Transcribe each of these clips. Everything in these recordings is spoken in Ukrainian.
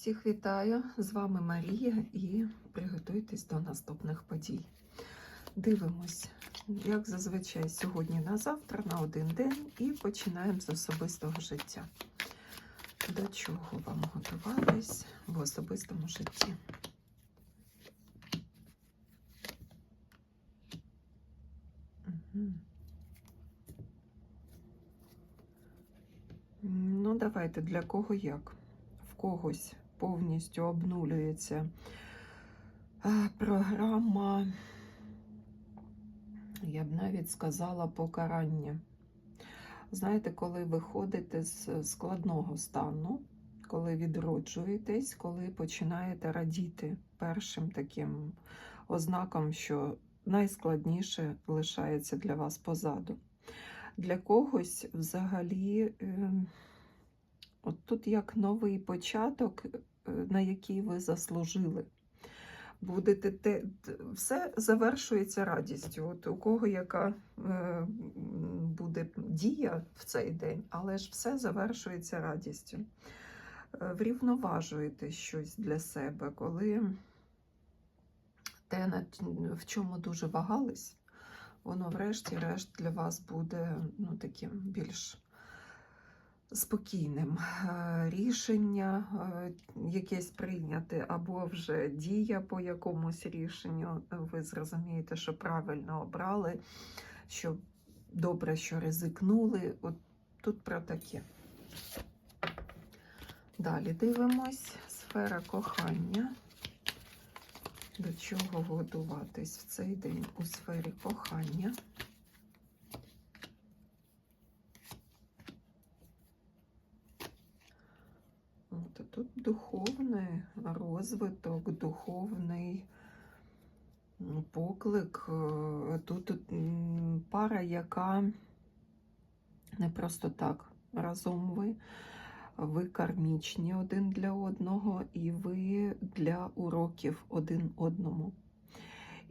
Всіх вітаю! З вами Марія і приготуйтесь до наступних подій. Дивимось, як зазвичай, сьогодні на завтра, на один день, і починаємо з особистого життя. До чого вам готувались в особистому житті? Мгм. Ну, давайте для кого як. В когось повністю обнулюється е, програма, я б навіть сказала, покарання. Знаєте, коли виходите з складного стану, коли відроджуєтесь, коли починаєте радіти першим таким ознаком, що найскладніше лишається для вас позаду. Для когось взагалі, е, от тут як новий початок, на який ви заслужили. Будете те, все завершується радістю. От у кого яка е, буде дія в цей день, але ж все завершується радістю. Е, Врівноважуєте щось для себе, коли те, в чому дуже вагались, воно врешті-решт для вас буде ну, таким більш спокійним. Е, Рішення е, якесь прийняти, або вже дія по якомусь рішенню. Ви зрозумієте, що правильно обрали, що добре, що ризикнули. От тут про таке. Далі дивимось. Сфера кохання. До чого готуватись в цей день у сфері кохання? Тут духовний розвиток, духовний поклик. Е, Тут пара, яка не просто так разом ви. Ви кармічні один для одного, і ви для уроків один одному.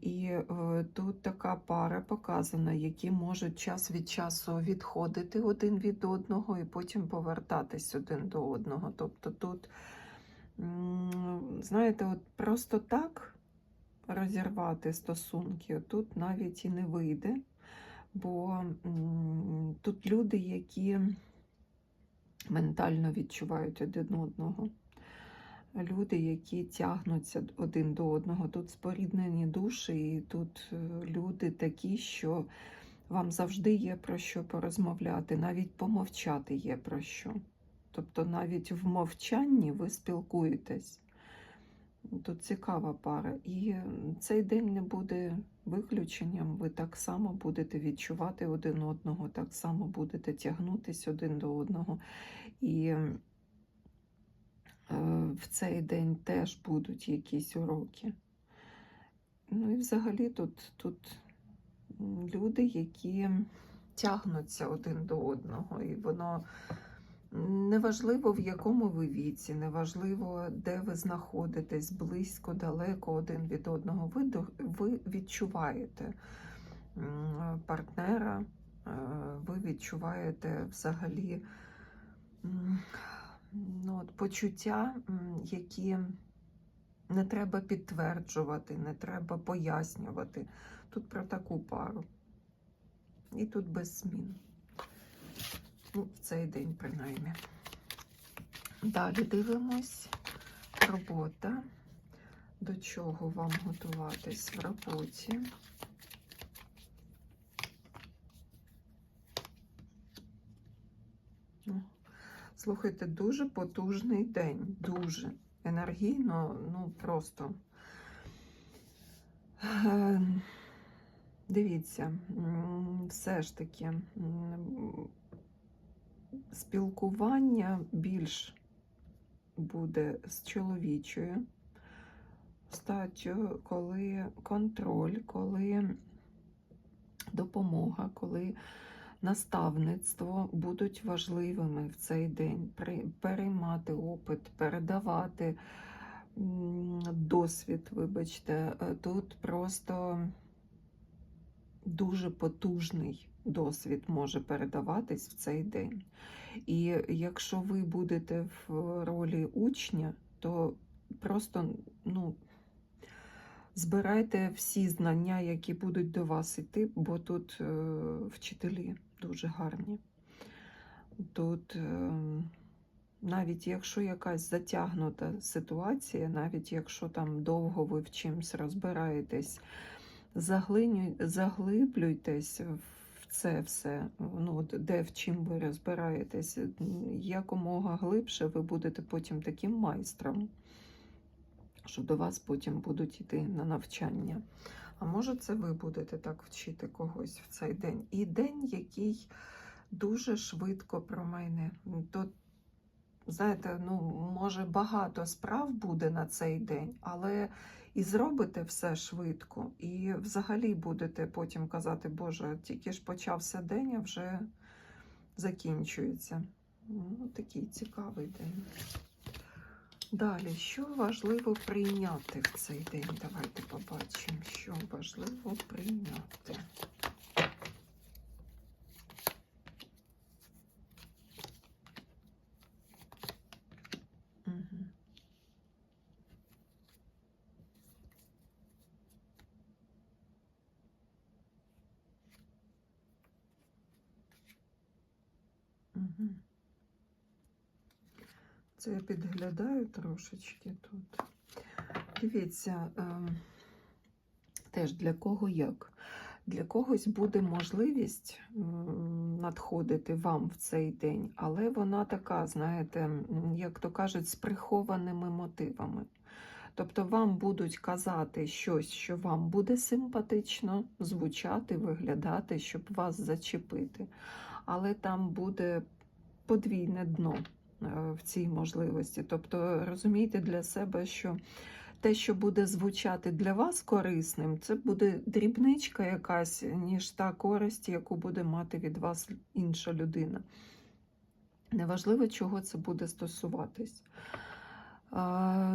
І е, тут така пара показана, які можуть час від часу відходити один від одного і потім повертатись один до одного. Тобто тут, знаєте, от просто так розірвати стосунки тут навіть і не вийде, бо тут люди, які ментально відчувають один одного. Люди, які тягнуться один до одного. Тут споріднені душі, і тут е, люди такі, що вам завжди є про що порозмовляти, навіть помовчати є про що. Тобто навіть в мовчанні ви спілкуєтесь. Тут цікава пара. І цей день не буде виключенням. Ви так само будете відчувати один одного, так само будете тягнутись один до одного. І в цей день теж будуть якісь уроки. Ну і взагалі тут, тут люди, які тягнуться один до одного, і воно неважливо в якому ви віці, неважливо, де ви знаходитесь, близько, далеко один від одного. Ви, ви відчуваєте партнера, е, ви відчуваєте взагалі от почуття, які не треба підтверджувати, не треба пояснювати. Тут про таку пару. І тут без змін. Ну, в цей день, принаймні. Далі дивимось. Робота. До чого вам готуватись в роботі? Ну, Слухайте, дуже потужний день, дуже енергійно, ну просто. Е, Дивіться, все ж таки спілкування більш буде з чоловічою статтю, коли контроль, коли допомога, коли наставництво будуть важливими в цей день. Переймати опит, передавати досвід, вибачте, Е, тут просто дуже потужний досвід може передаватись в цей день. І якщо ви будете в ролі учня, то просто ну, збирайте всі знання, які будуть до вас іти, бо тут е, вчителі дуже гарні. Тут е, навіть якщо якась затягнута ситуація, навіть якщо там довго ви в чимсь розбираєтесь, заглиблюйтесь в це все, ну, де в чим ви розбираєтесь, якомога глибше ви будете потім таким майстром, що до вас потім будуть йти на навчання. А може, це ви будете так вчити когось в цей день. І день, який дуже швидко про мене. То, знаєте, ну, може, багато справ буде на цей день, але і зробите все швидко, і взагалі будете потім казати, Боже, тільки ж почався день, а вже закінчується. Ну, такий цікавий день. Далі, що важливо прийняти в цей день? Давайте побачимо, що важливо прийняти. Це я підглядаю трошечки тут. Дивіться, ем, теж для кого як. Для когось буде можливість надходити вам в цей день, але вона така, знаєте, як то кажуть, з прихованими мотивами. Тобто вам будуть казати щось, що вам буде симпатично звучати, виглядати, щоб вас зачепити. Але там буде подвійне дно в цій можливості. Тобто розумійте для себе, що те, що буде звучати для вас корисним, це буде дрібничка якась, ніж та користь, яку буде мати від вас інша людина. Неважливо, чого це буде стосуватись.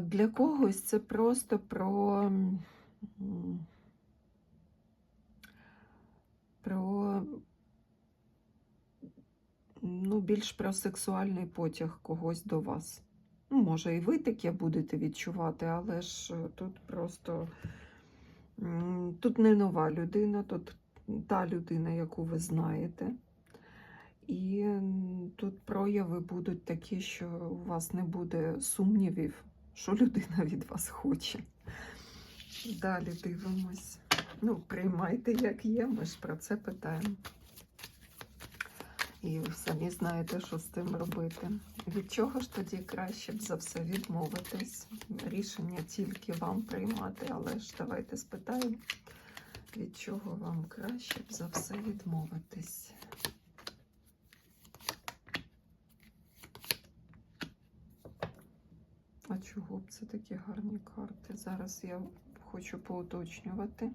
Для когось це просто про, про ну, більш про сексуальний потяг когось до вас. Ну, може, і ви таке будете відчувати, але ж е, тут просто тут не нова людина, тут та людина, яку ви знаєте. І тут прояви будуть такі, що у вас не буде сумнівів, що людина від вас хоче. Далі дивимось. Ну, приймайте, як є, ми ж про це питаємо. І ви самі знаєте, що з цим робити. Від чого ж тоді краще б за все відмовитись? Рішення тільки вам приймати, але ж давайте спитаємо, від чого вам краще б за все відмовитись. А чого б це такі гарні карти? Зараз я хочу поуточнювати.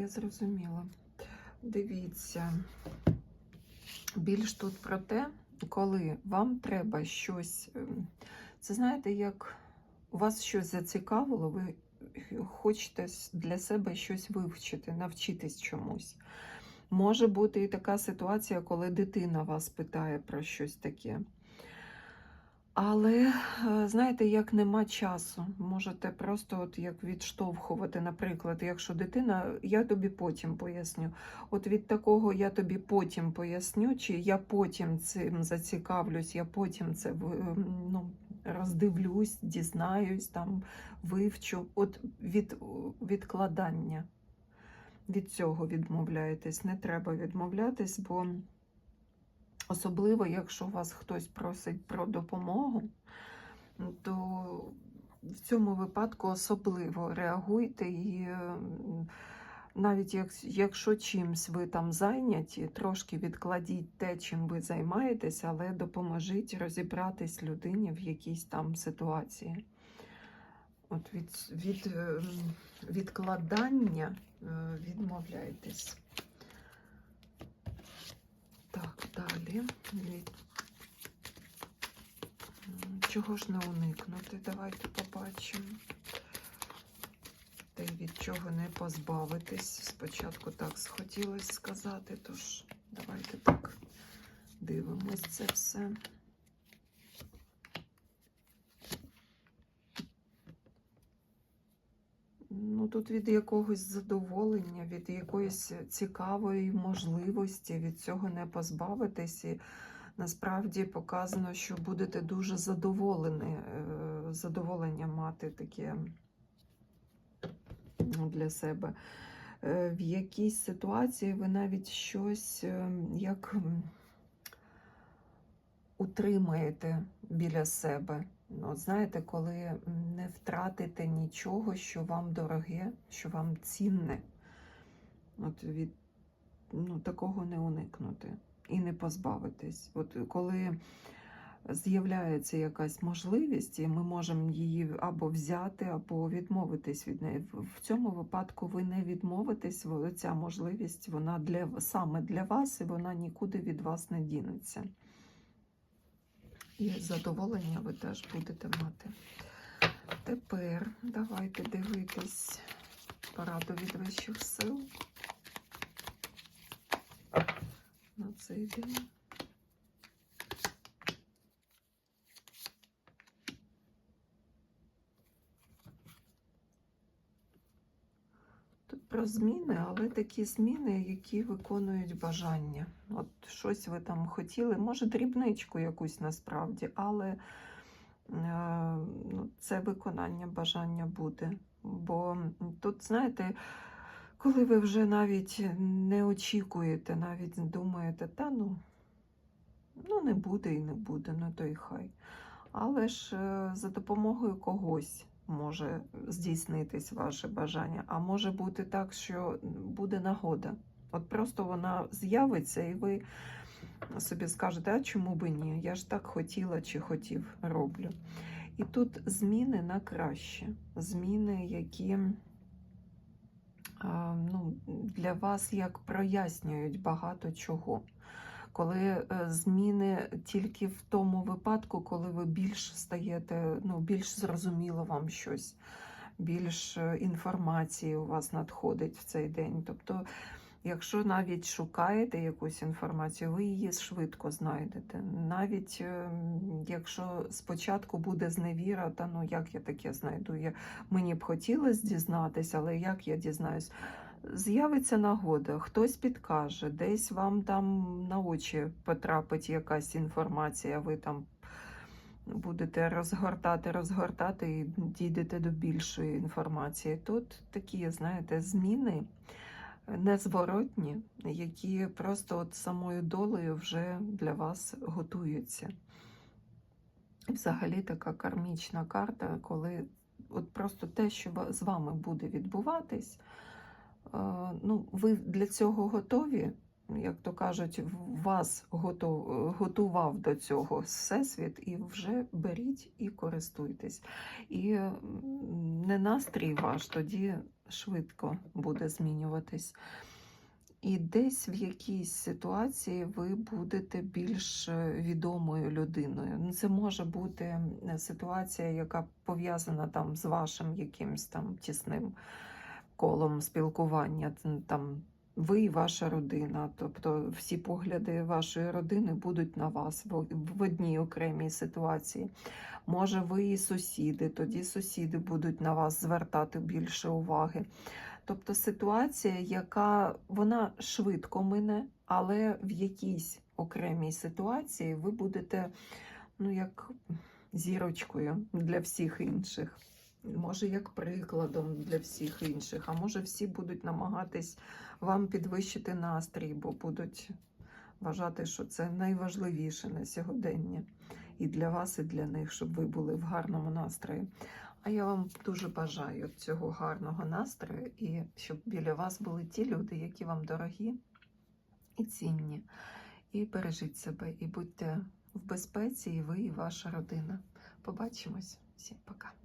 Я зрозуміла. Дивіться, більш тут про те, коли вам треба щось. ем, Це знаєте, як вас щось зацікавило, ви хочете для себе щось вивчити, навчитись чомусь. Може бути і така ситуація, коли дитина вас питає про щось таке. Але е, знаєте, як нема часу, можете просто от як відштовхувати, наприклад, якщо дитина, я тобі потім поясню. От від такого я тобі потім поясню, чи я потім цим зацікавлюсь, я потім це ем, ну, роздивлюсь, дізнаюсь, там вивчу. От від відкладання від цього відмовляєтесь. Не треба відмовлятись, бо особливо, якщо вас хтось просить про допомогу, то в цьому випадку особливо реагуйте і навіть як, якщо чимсь ви там зайняті, трошки відкладіть те, чим ви займаєтесь, але допоможіть розібратись людині в якійсь там ситуації. От від, від ем, відкладання е, відмовляйтесь. Так, далі. Чого ж не уникнути? Давайте побачимо. Та й від чого не позбавитись. Спочатку так схотілося сказати, тож давайте так дивимось це все. Ну, тут від якогось задоволення, від якоїсь цікавої можливості від цього не позбавитись. І насправді показано, що будете дуже задоволені, е, задоволення мати таке ну, для себе. Е, В якійсь ситуації ви навіть щось е, як утримаєте біля себе. Ну, От знаєте, коли не втратите нічого, що вам дороге, що вам цінне, от від ну, такого не уникнути і не позбавитись. От коли з'являється якась можливість, і ми можемо її або взяти, або відмовитись від неї. В цьому випадку ви не відмовитесь, ця можливість вона для саме для вас, і вона нікуди від вас не дінеться. І задоволення ви теж будете мати. Тепер давайте дивитись пораду від вищих сил на цей день. Про зміни, але такі зміни, які виконують бажання. От щось ви там хотіли, може дрібничку якусь насправді, але е, ну, це виконання бажання буде. Бо тут, знаєте, коли ви вже навіть не очікуєте, навіть думаєте, та ну, ну не буде і не буде, ну то й хай. Але ж е, за допомогою когось може здійснитись ваше бажання, а може бути так, що буде нагода. От просто вона з'явиться, і ви собі скажете, а чому би ні? Я ж так хотіла чи хотів роблю. І тут зміни на краще, зміни, які ну, для вас як прояснюють багато чого. Коли е, зміни тільки в тому випадку, коли ви більш стаєте, ну, більш зрозуміло вам щось, більш е, інформації у вас надходить в цей день. Тобто, якщо навіть шукаєте якусь інформацію, ви її швидко знайдете. Навіть е, якщо спочатку буде зневіра, та ну як я таке знайду? Я, мені б хотілося дізнатися, але як я дізнаюсь? З'явиться нагода, хтось підкаже, десь вам там на очі потрапить якась інформація, ви там будете розгортати, розгортати і дійдете до більшої інформації. Тут такі, знаєте, зміни незворотні, які просто от самою долею вже для вас готуються. Взагалі така кармічна карта, коли от просто те, що з вами буде відбуватись, ну, ви для цього готові, як то кажуть, вас готов, готував до цього всесвіт, і вже беріть і користуйтесь. І не настрій ваш тоді швидко буде змінюватись. І десь в якійсь ситуації ви будете більш е, відомою людиною. Ну, Це може бути ситуація, яка пов'язана там з вашим якимсь там тісним колом спілкування. Там ви і ваша родина, тобто всі погляди вашої родини будуть на вас в, одній окремій ситуації. Може, ви і сусіди, тоді сусіди будуть на вас звертати більше уваги. Тобто ситуація, яка вона швидко мине, але в якійсь окремій ситуації ви будете ну, як зірочкою для всіх інших. Може, як прикладом для всіх інших, а може, всі будуть намагатись вам підвищити настрій, бо будуть вважати, що це найважливіше на сьогодення і для вас, і для них, щоб ви були в гарному настрої. А я вам дуже бажаю цього гарного настрою і щоб біля вас були ті люди, які вам дорогі і цінні. І бережіть себе, і будьте в безпеці, і ви, і ваша родина. Побачимось. Всім пока.